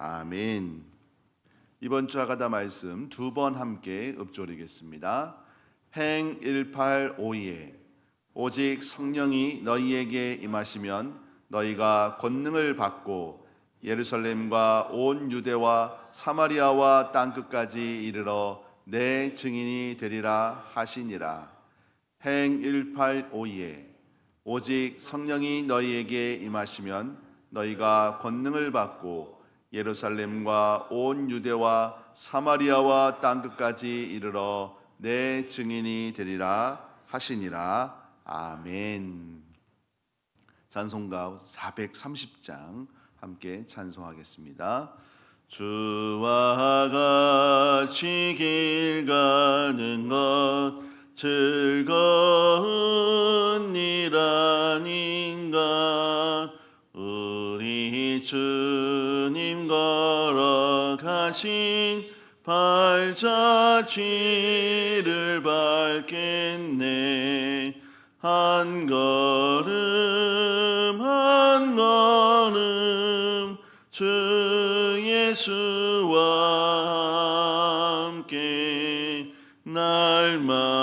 아멘. 이번 주 아가다 말씀 두 번 함께 읊조리겠습니다. 행 1852에 오직 성령이 너희에게 임하시면 너희가 권능을 받고 예루살렘과 온 유대와 사마리아와 땅 끝까지 이르러 내 증인이 되리라 하시니라. 행 1852에 오직 성령이 너희에게 임하시면 너희가 권능을 받고 예루살렘과 온 유대와 사마리아와 땅 끝까지 이르러 내 증인이 되리라 하시니라. 아멘. 찬송가 430장 함께 찬송하겠습니다. 주와 같이 길 가는 것 즐거운 일 아닌가 우리 주님 걸어가신 발자취를 밟겠네. 한 걸음 한 걸음 주 예수와 함께 날마다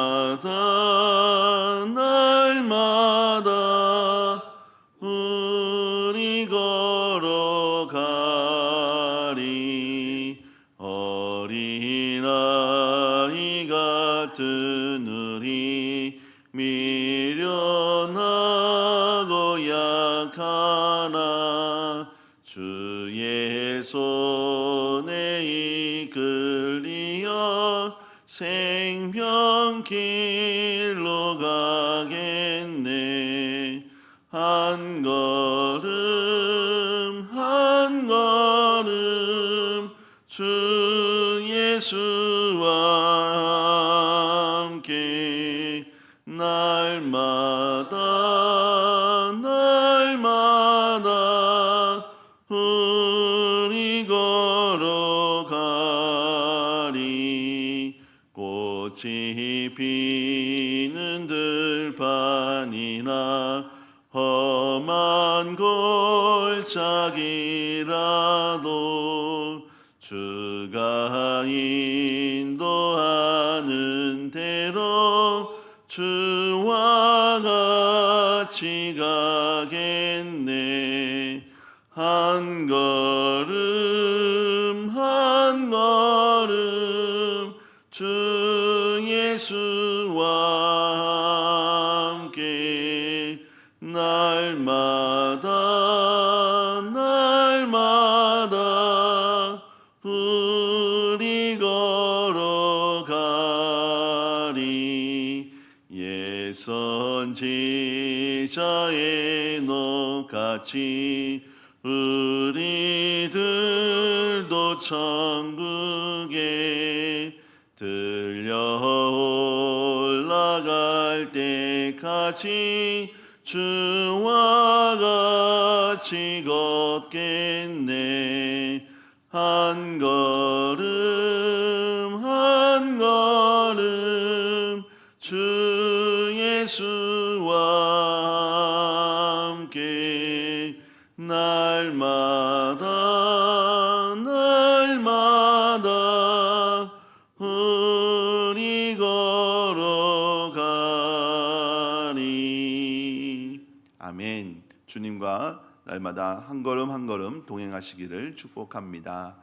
같이 우리들도 천국에 들려 올라갈 때까지 예수와 함께 날마다 날마다 우리 걸어가리 아멘 주님과 날마다 한 걸음 한 걸음 동행하시기를 축복합니다.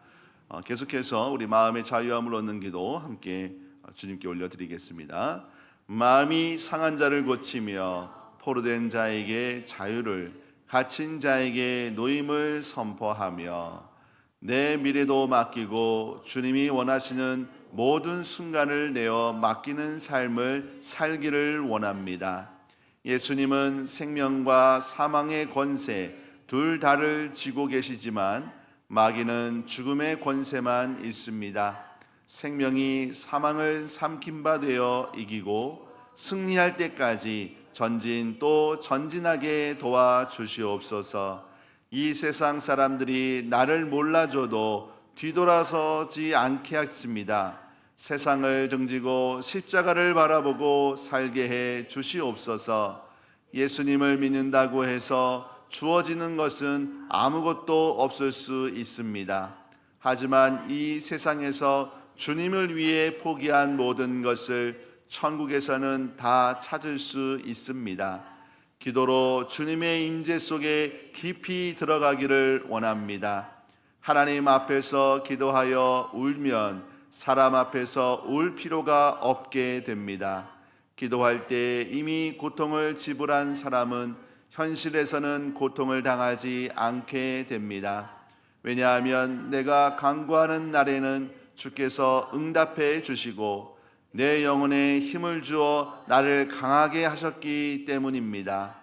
어, 계속해서 우리 마음의 자유함을 얻는 기도 함께 어, 주님께 올려드리겠습니다. 마음이 상한 자를 고치며 포로된 자에게 자유를 갇힌 자에게 노임을 선포하며 내 미래도 맡기고 주님이 원하시는 모든 순간을 내어 맡기는 삶을 살기를 원합니다. 예수님은 생명과 사망의 권세 둘 다를 쥐고 계시지만 마귀는 죽음의 권세만 있습니다. 생명이 사망을 삼킨 바 되어 이기고 승리할 때까지 전진 또 전진하게 도와 주시옵소서. 이 세상 사람들이 나를 몰라줘도 뒤돌아서지 않게 했습니다. 세상을 등지고 십자가를 바라보고 살게 해 주시옵소서. 예수님을 믿는다고 해서 주어지는 것은 아무것도 없을 수 있습니다. 하지만 이 세상에서 주님을 위해 포기한 모든 것을 천국에서는 다 찾을 수 있습니다. 기도로 주님의 임재 속에 깊이 들어가기를 원합니다. 하나님 앞에서 기도하여 울면 사람 앞에서 울 필요가 없게 됩니다. 기도할 때 이미 고통을 지불한 사람은 현실에서는 고통을 당하지 않게 됩니다. 왜냐하면 내가 강구하는 날에는 주께서 응답해 주시고 내 영혼에 힘을 주어 나를 강하게 하셨기 때문입니다.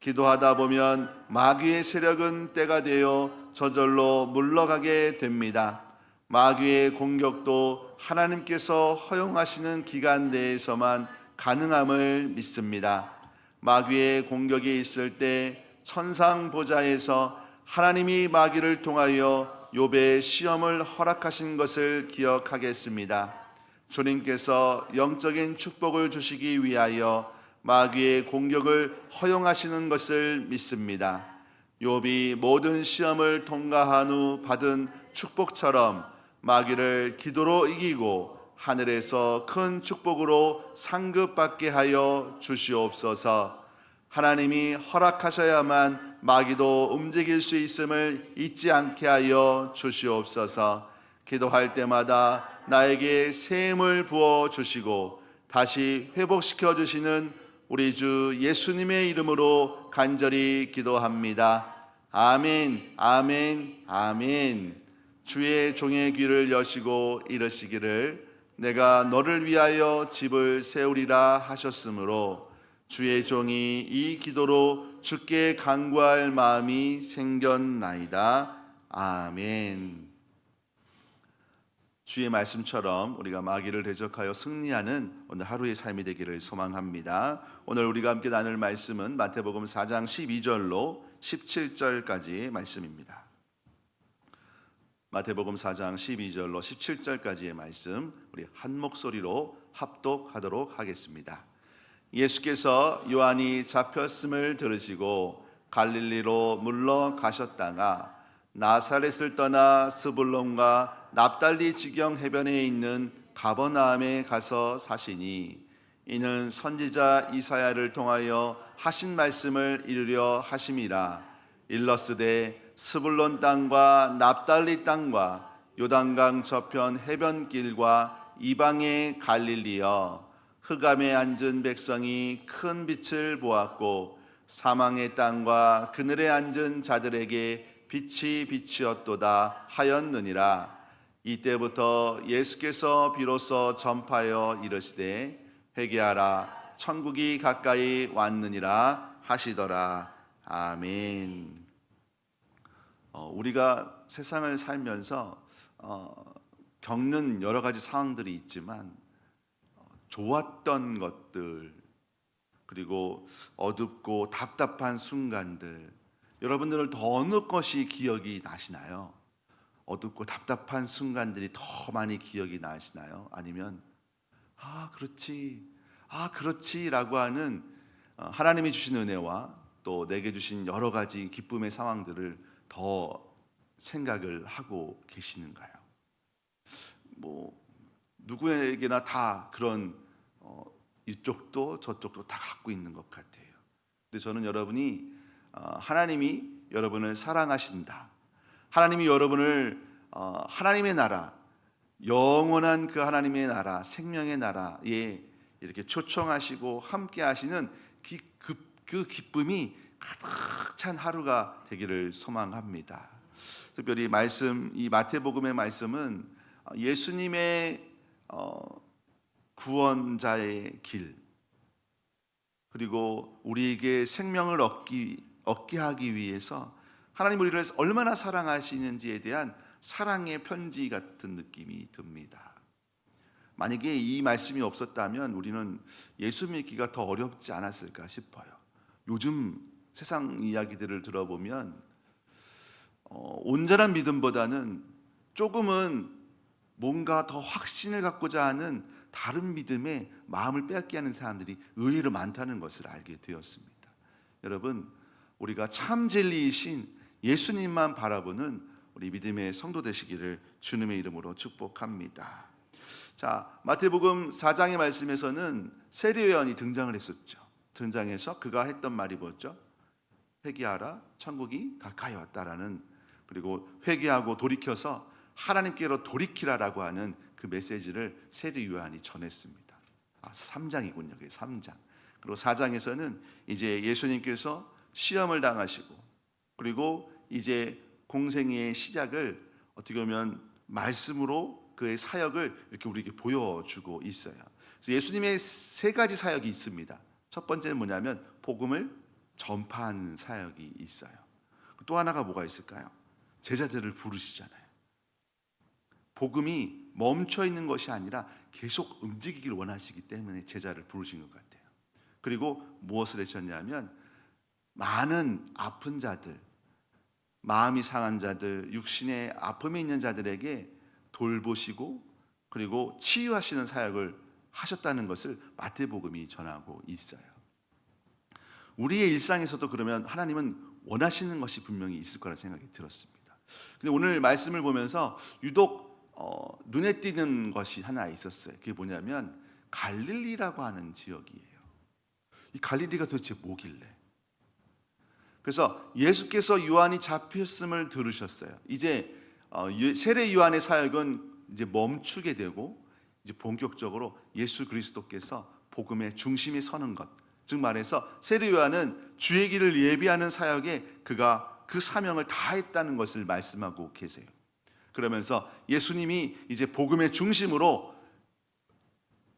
기도하다 보면 마귀의 세력은 때가 되어 저절로 물러가게 됩니다. 마귀의 공격도 하나님께서 허용하시는 기간 내에서만 가능함을 믿습니다. 마귀의 공격이 있을 때 천상 보좌에서 하나님이 마귀를 통하여 욥의 시험을 허락하신 것을 기억하겠습니다. 주님께서 영적인 축복을 주시기 위하여 마귀의 공격을 허용하시는 것을 믿습니다. 욥이 모든 시험을 통과한 후 받은 축복처럼 마귀를 기도로 이기고 하늘에서 큰 축복으로 상급받게 하여 주시옵소서. 하나님이 허락하셔야만 마귀도 움직일 수 있음을 잊지 않게 하여 주시옵소서. 기도할 때마다 나에게 새 힘을 부어 주시고 다시 회복시켜 주시는 우리 주 예수님의 이름으로 간절히 기도합니다. 아멘, 아멘, 아멘. 주의 종의 귀를 여시고 이르시기를 내가 너를 위하여 집을 세우리라 하셨으므로 주의 종이 이 기도로 주께 간구할 마음이 생겼나이다. 아멘. 주의 말씀처럼 우리가 마귀를 대적하여 승리하는 오늘 하루의 삶이 되기를 소망합니다. 오늘 우리가 함께 나눌 말씀은 마태복음 4장 12절로 17절까지 말씀입니다. 마태복음 4장 12절로 17절까지의 말씀 우리 한 목소리로 합독하도록 하겠습니다. 예수께서 요한이 잡혔음을 들으시고 갈릴리로 물러가셨다가 나사렛을 떠나 스불론과 납달리 지경 해변에 있는 가버나움에 가서 사시니 이는 선지자 이사야를 통하여 하신 말씀을 이루려 하심이라. 일러스되 스불론 땅과 납달리 땅과 요단강 저편 해변길과 이방의 갈릴리여 흑암에 앉은 백성이 큰 빛을 보았고 사망의 땅과 그늘에 앉은 자들에게 빛이 비치었도다 하였느니라. 이때부터 예수께서 비로소 전파하여 이르시되 회개하라. 천국이 가까이 왔느니라 하시더라. 아멘. 어, 우리가 세상을 살면서 어, 겪는 여러 가지 상황들이 있지만 어, 좋았던 것들 그리고 어둡고 답답한 순간들 여러분들은 더 어느 것이 기억이 나시나요? 어둡고 답답한 순간들이 더 많이 기억이 나시나요? 아니면 아 그렇지 아 그렇지 라고 하는 어, 하나님이 주신 은혜와 또 내게 주신 여러 가지 기쁨의 상황들을 더 생각을 하고 계시는가요? 뭐 누구에게나 다 그런 어, 이쪽도 저쪽도 다 갖고 있는 것 같아요. 근데 저는 여러분이 어, 하나님이 여러분을 사랑하신다. 하나님이 여러분을 어, 하나님의 나라, 영원한 그 하나님의 나라, 생명의 나라에 이렇게 초청하시고 함께 하시는 기, 그, 그 기쁨이 가득 찬 하루가 되기를 소망합니다. 특별히 말씀 이 마태복음의 말씀은 예수님의 어, 구원자의 길 그리고 우리에게 생명을 얻기 얻게 하기 위해서 하나님 우리를 얼마나 사랑하시는지에 대한 사랑의 편지 같은 느낌이 듭니다. 만약에 이 말씀이 없었다면 우리는 예수 믿기가 더 어렵지 않았을까 싶어요. 요즘 세상 이야기들을 들어보면 어, 온전한 믿음보다는 조금은 뭔가 더 확신을 갖고자 하는 다른 믿음에 마음을 빼앗게 하는 사람들이 의외로 많다는 것을 알게 되었습니다. 여러분, 우리가 참 진리이신 예수님만 바라보는 우리 믿음의 성도 되시기를 주님의 이름으로 축복합니다. 자, 마태복음 4장의 말씀에서는 세례요한이 등장을 했었죠. 등장해서 그가 했던 말이 뭐였죠? 회개하라, 천국이 가까이 왔다라는 그리고 회개하고 돌이켜서 하나님께로 돌이키라라고 하는 그 메시지를 세례 요한이 전했습니다. 아, 3장이군요. 그게 3장. 그리고 4장에서는 이제 예수님께서 시험을 당하시고 그리고 이제 공생의 시작을 어떻게 보면 말씀으로 그의 사역을 이렇게 우리에게 보여주고 있어요. 예수님의 세 가지 사역이 있습니다. 첫 번째는 뭐냐면 복음을 전파하는 사역이 있어요. 또 하나가 뭐가 있을까요? 제자들을 부르시잖아요. 복음이 멈춰 있는 것이 아니라 계속 움직이기를 원하시기 때문에 제자를 부르신 것 같아요. 그리고 무엇을 하셨냐면 많은 아픈 자들, 마음이 상한 자들, 육신의 아픔이 있는 자들에게 돌보시고 그리고 치유하시는 사역을 하셨다는 것을 마태복음이 전하고 있어요. 우리의 일상에서도 그러면 하나님은 원하시는 것이 분명히 있을 거라 생각이 들었습니다. 근데 오늘 말씀을 보면서 유독 어, 눈에 띄는 것이 하나 있었어요. 그게 뭐냐면 갈릴리라고 하는 지역이에요. 이 갈릴리가 도대체 뭐길래? 그래서 예수께서 요한이 잡혔음을 들으셨어요. 이제 어, 세례 요한의 사역은 이제 멈추게 되고 이제 본격적으로 예수 그리스도께서 복음의 중심에 서는 것. 즉 말해서 세례 요한은 주의 길을 예비하는 사역에 그가 그 사명을 다했다는 것을 말씀하고 계세요. 그러면서 예수님이 이제 복음의 중심으로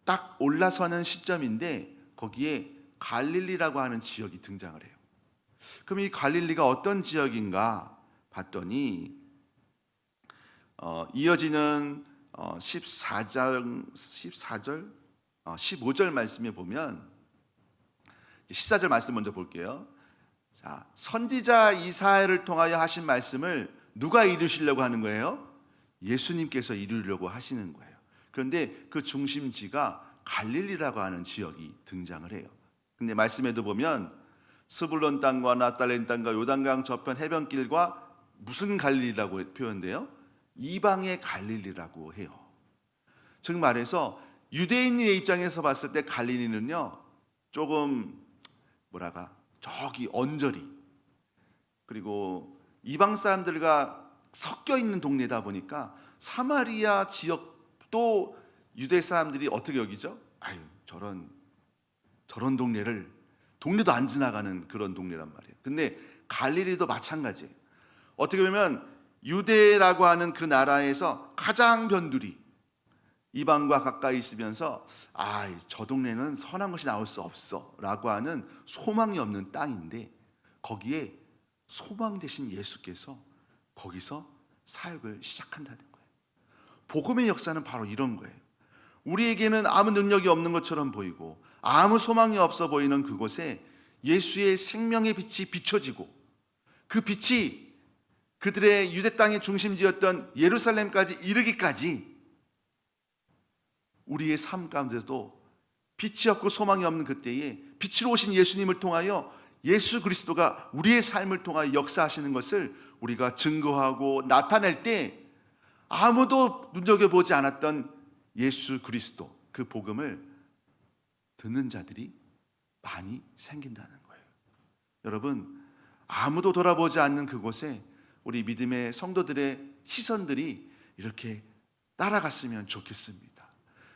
딱 올라서는 시점인데 거기에 갈릴리라고 하는 지역이 등장을 해요. 그럼 이 갈릴리가 어떤 지역인가 봤더니 어, 이어지는 어, 14장 14절 어, 15절 말씀에 보면 14절 말씀 먼저 볼게요. 자, 선지자 이사야를 통하여 하신 말씀을 누가 이루시려고 하는 거예요? 예수님께서 이루려고 하시는 거예요. 그런데 그 중심지가 갈릴리라고 하는 지역이 등장을 해요. 근데 말씀에도 보면 스불론 땅과 나달렌 땅과 요단강 저편 해변길과 무슨 갈릴리라고 표현돼요? 이방의 갈릴리라고 해요. 즉 말해서 유대인의 입장에서 봤을 때 갈릴리는요 조금 뭐랄까 저기 언저리 그리고 이방 사람들과 섞여 있는 동네다 보니까 사마리아 지역도 유대 사람들이 어떻게 여기죠? 아유 저런 저런 동네를 동네도 안 지나가는 그런 동네란 말이에요. 근데 갈릴리도 마찬가지예요. 어떻게 보면 유대라고 하는 그 나라에서 가장 변두리 이방과 가까이 있으면서 아, 저 동네는 선한 것이 나올 수 없어라고 하는 소망이 없는 땅인데 거기에 소망 되신 예수께서 거기서 사역을 시작한다는 거예요. 복음의 역사는 바로 이런 거예요. 우리에게는 아무 능력이 없는 것처럼 보이고 아무 소망이 없어 보이는 그곳에 예수의 생명의 빛이 비춰지고 그 빛이 그들의 유대 땅의 중심지였던 예루살렘까지 이르기까지 우리의 삶 가운데도 빛이 없고 소망이 없는 그때에 빛으로 오신 예수님을 통하여 예수 그리스도가 우리의 삶을 통하여 역사하시는 것을 우리가 증거하고 나타낼 때 아무도 눈여겨보지 않았던 예수 그리스도 그 복음을 듣는 자들이 많이 생긴다는 거예요. 여러분, 아무도 돌아보지 않는 그곳에 우리 믿음의 성도들의 시선들이 이렇게 따라갔으면 좋겠습니다.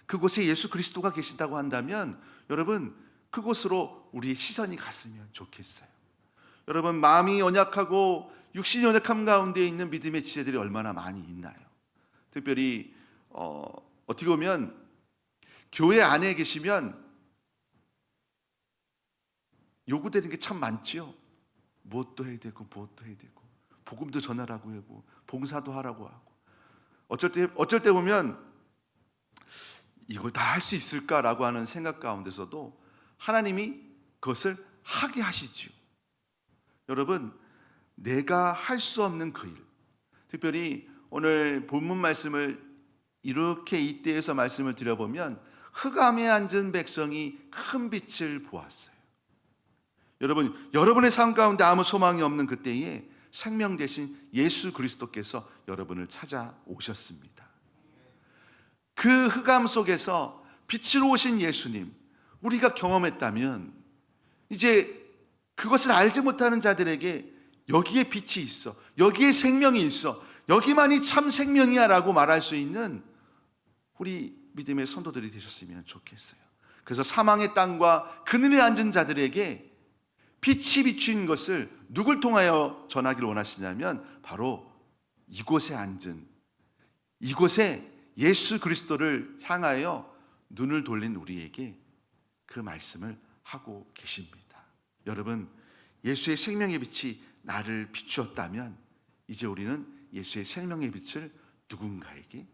그곳에 예수 그리스도가 계신다고 한다면 여러분 그곳으로 우리의 시선이 갔으면 좋겠어요. 여러분 마음이 연약하고 육신이 연약함 가운데 있는 믿음의 지체들이 얼마나 많이 있나요? 특별히 어, 어떻게 보면 교회 안에 계시면 요구되는 게 참 많지요. 무엇도 해야 되고 무엇도 해야 되고 복음도 전하라고 하고 봉사도 하라고 하고 어쩔 때 어쩔 때 보면 이걸 다 할 수 있을까라고 하는 생각 가운데서도 하나님이 그것을 하게 하시지요. 여러분 내가 할 수 없는 그 일, 특별히 오늘 본문 말씀을 이렇게 이때에서 말씀을 드려보면 흑암에 앉은 백성이 큰 빛을 보았어요. 여러분, 여러분의 삶 가운데 아무 소망이 없는 그때에 생명 대신 예수 그리스도께서 여러분을 찾아오셨습니다. 그 흑암 속에서 빛으로 오신 예수님, 우리가 경험했다면 이제 그것을 알지 못하는 자들에게 여기에 빛이 있어, 여기에 생명이 있어, 여기만이 참 생명이야 라고 말할 수 있는 우리 믿음의 선도들이 되셨으면 좋겠어요. 그래서 사망의 땅과 그늘에 앉은 자들에게 빛이 비추인 것을 누굴 통하여 전하기를 원하시냐면 바로 이곳에 앉은 이곳에 예수 그리스도를 향하여 눈을 돌린 우리에게 그 말씀을 하고 계십니다. 여러분, 예수의 생명의 빛이 나를 비추었다면 이제 우리는 예수의 생명의 빛을 누군가에게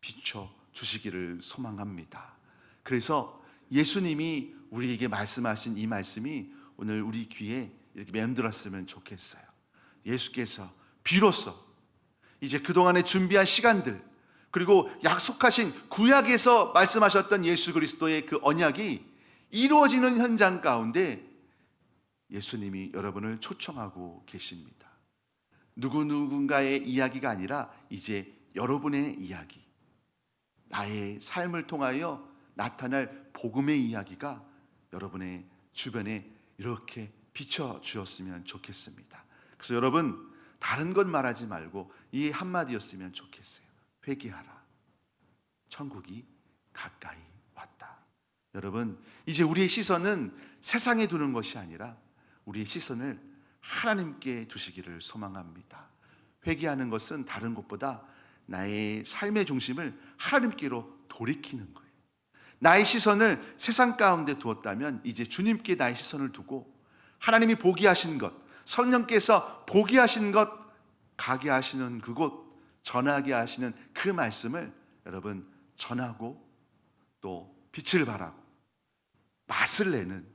비춰 주시기를 소망합니다. 그래서 예수님이 우리에게 말씀하신 이 말씀이 오늘 우리 귀에 이렇게 맴들었으면 좋겠어요. 예수께서 비로소 이제 그동안에 준비한 시간들 그리고 약속하신 구약에서 말씀하셨던 예수 그리스도의 그 언약이 이루어지는 현장 가운데 예수님이 여러분을 초청하고 계십니다. 누구 누군가의 이야기가 아니라 이제 여러분의 이야기, 나의 삶을 통하여 나타날 복음의 이야기가 여러분의 주변에 이렇게 비춰 주었으면 좋겠습니다. 그래서 여러분 다른 건 말하지 말고 이 한마디였으면 좋겠어요. 회개하라. 천국이 가까이 왔다. 여러분 이제 우리의 시선은 세상에 두는 것이 아니라 우리의 시선을 하나님께 두시기를 소망합니다. 회개하는 것은 다른 것보다 나의 삶의 중심을 하나님께로 돌이키는 거예요. 나의 시선을 세상 가운데 두었다면 이제 주님께 나의 시선을 두고 하나님이 보기 하신 것, 성령께서 보기 하신 것, 가게 하시는 그곳, 전하게 하시는 그 말씀을 여러분 전하고 또 빛을 발하고 맛을 내는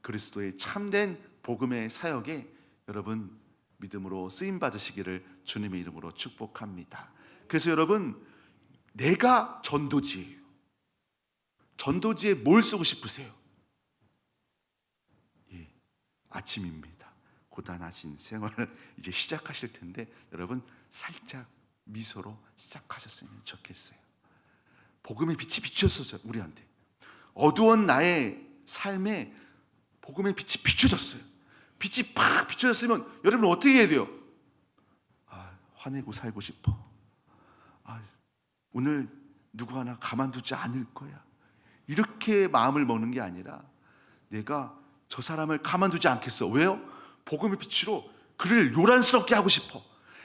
그리스도의 참된 복음의 사역에 여러분 믿음으로 쓰임 받으시기를 주님의 이름으로 축복합니다. 그래서 여러분 내가 전도지예요. 전도지에 뭘 쓰고 싶으세요? 예, 아침입니다. 고단하신 생활을 이제 시작하실 텐데 여러분 살짝 미소로 시작하셨으면 좋겠어요. 복음의 빛이 비쳤어요 우리한테. 어두운 나의 삶에 복음의 빛이 비춰졌어요. 빛이 팍 비춰졌으면 여러분 어떻게 해야 돼요? 아, 화내고 살고 싶어. 아, 오늘 누구 하나 가만두지 않을 거야. 이렇게 마음을 먹는 게 아니라 내가 저 사람을 가만두지 않겠어. 왜요? 복음의 빛으로 그를 요란스럽게 하고 싶어.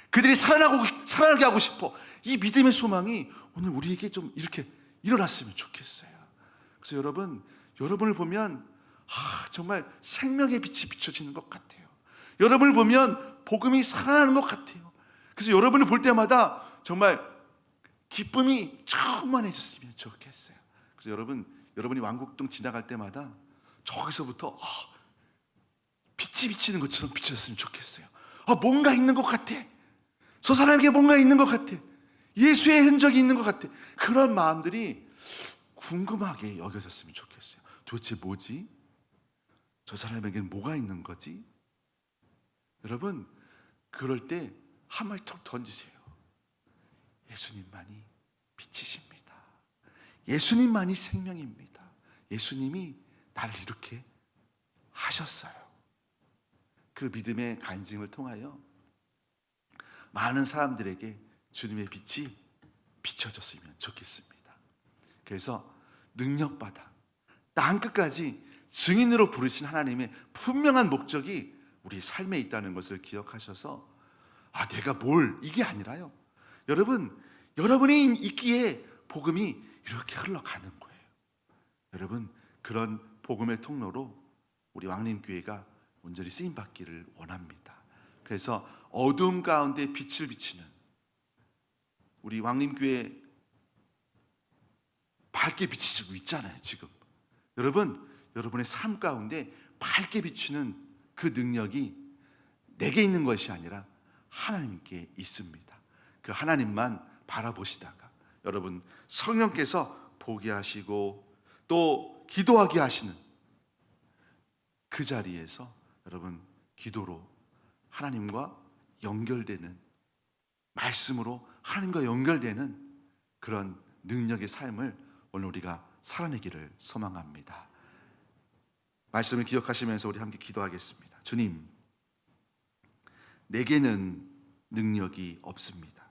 그들이 살아나고 살아나게 하고 싶어. 이 믿음의 소망이 오늘 우리에게 좀 이렇게 일어났으면 좋겠어요. 그래서 여러분, 여러분을 보면 아, 정말 생명의 빛이 비춰지는 것 같아요. 여러분을 보면 복음이 살아나는 것 같아요. 그래서 여러분을 볼 때마다 정말 기쁨이 충만해졌으면 좋겠어요. 그래서 여러분, 여러분이 왕국동 지나갈 때마다 저기서부터 아, 빛이 비치는 것처럼 비춰졌으면 좋겠어요. 아, 뭔가 있는 것 같아. 저 사람에게 뭔가 있는 것 같아. 예수의 흔적이 있는 것 같아. 그런 마음들이 궁금하게 여겨졌으면 좋겠어요. 도대체 뭐지? 저 사람에게는 뭐가 있는 거지? 여러분, 그럴 때 한 말 툭 던지세요. 예수님만이 빛이십니다. 예수님만이 생명입니다. 예수님이 나를 이렇게 하셨어요. 그 믿음의 간증을 통하여 많은 사람들에게 주님의 빛이 비춰졌으면 좋겠습니다. 그래서 능력받아 땅 끝까지 증인으로 부르신 하나님의 분명한 목적이 우리 삶에 있다는 것을 기억하셔서 아 내가 뭘 이게 아니라요. 여러분 여러분이 있기에 복음이 이렇게 흘러가는 거예요. 여러분 그런 복음의 통로로 우리 왕림 교회가 온전히 쓰임 받기를 원합니다. 그래서 어둠 가운데 빛을 비치는 우리 왕림 교회 밝게 비치고 있잖아요, 지금. 여러분, 여러분의 삶 가운데 밝게 비추는 그 능력이 내게 있는 것이 아니라 하나님께 있습니다. 그 하나님만 바라보시다가 여러분 성령께서 보게 하시고 또 기도하게 하시는 그 자리에서 여러분 기도로 하나님과 연결되는 말씀으로 하나님과 연결되는 그런 능력의 삶을 오늘 우리가 살아내기를 소망합니다. 말씀을 기억하시면서 우리 함께 기도하겠습니다. 주님, 내게는 능력이 없습니다.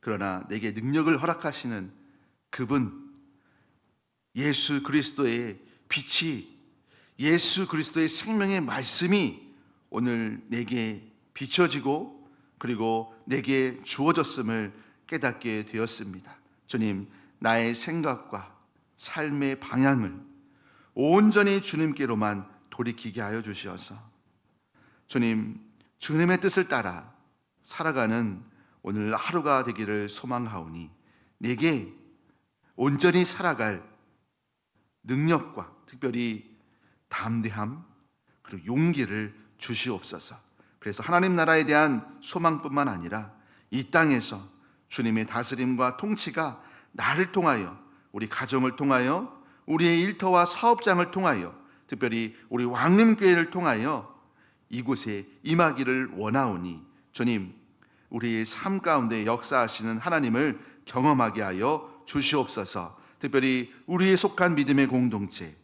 그러나 내게 능력을 허락하시는 그분, 예수 그리스도의 빛이, 예수 그리스도의 생명의 말씀이 오늘 내게 비춰지고 그리고 내게 주어졌음을 깨닫게 되었습니다. 주님, 나의 생각과 삶의 방향을 온전히 주님께로만 돌이키게 하여 주시어서 주님, 주님의 뜻을 따라 살아가는 오늘 하루가 되기를 소망하오니 내게 온전히 살아갈 능력과 특별히 담대함 그리고 용기를 주시옵소서. 그래서 하나님 나라에 대한 소망뿐만 아니라 이 땅에서 주님의 다스림과 통치가 나를 통하여 우리 가정을 통하여 우리의 일터와 사업장을 통하여 특별히 우리 왕림교회를 통하여 이곳에 임하기를 원하오니 주님 우리의 삶 가운데 역사하시는 하나님을 경험하게 하여 주시옵소서. 특별히 우리의 속한 믿음의 공동체,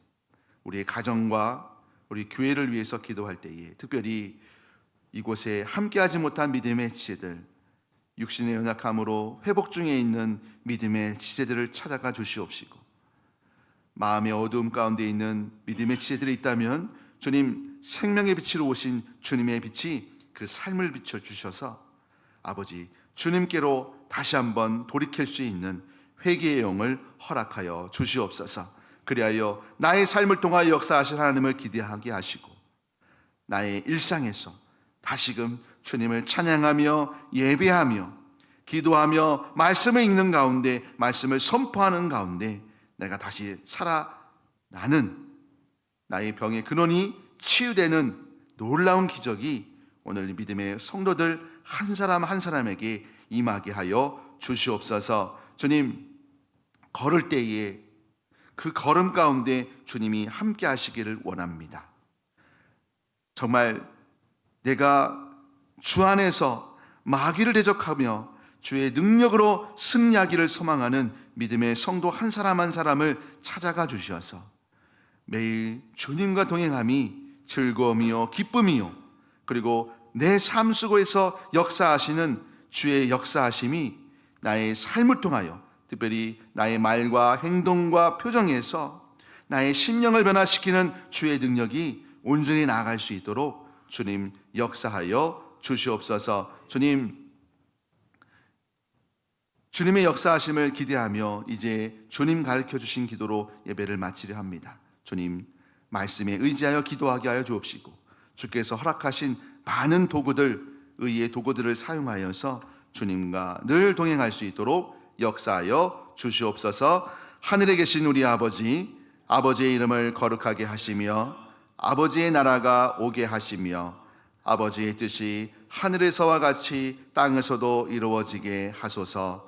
우리의 가정과 우리 교회를 위해서 기도할 때에 특별히 이곳에 함께하지 못한 믿음의 지체들, 육신의 연약함으로 회복 중에 있는 믿음의 지체들을 찾아가 주시옵시고 마음의 어두움 가운데 있는 믿음의 지체들이 있다면 주님 생명의 빛으로 오신 주님의 빛이 그 삶을 비춰 주셔서 아버지 주님께로 다시 한번 돌이킬 수 있는 회개의 영을 허락하여 주시옵소서. 그리하여 나의 삶을 통하여 역사하실 하나님을 기대하게 하시고 나의 일상에서 다시금 주님을 찬양하며 예배하며 기도하며 말씀을 읽는 가운데 말씀을 선포하는 가운데 내가 다시 살아나는 나의 병의 근원이 치유되는 놀라운 기적이 오늘 믿음의 성도들 한 사람 한 사람에게 임하게 하여 주시옵소서. 주님 걸을 때에 그 걸음 가운데 주님이 함께 하시기를 원합니다. 정말 내가 주 안에서 마귀를 대적하며 주의 능력으로 승리하기를 소망하는 믿음의 성도 한 사람 한 사람을 찾아가 주셔서 매일 주님과 동행함이 즐거움이요 기쁨이요 그리고 내 삶 속에서 역사하시는 주의 역사하심이 나의 삶을 통하여 특별히 나의 말과 행동과 표정에서 나의 심령을 변화시키는 주의 능력이 온전히 나아갈 수 있도록 주님 역사하여 주시옵소서. 주님 주님의 역사하심을 기대하며 이제 주님 가르쳐 주신 기도로 예배를 마치려 합니다. 주님 말씀에 의지하여 기도하게 하여 주옵시고 주께서 허락하신 많은 도구들 의의 도구들을 사용하여서 주님과 늘 동행할 수 있도록 역사하여 주시옵소서. 하늘에 계신 우리 아버지 아버지의 이름을 거룩하게 하시며 아버지의 나라가 오게 하시며 아버지의 뜻이 하늘에서와 같이 땅에서도 이루어지게 하소서.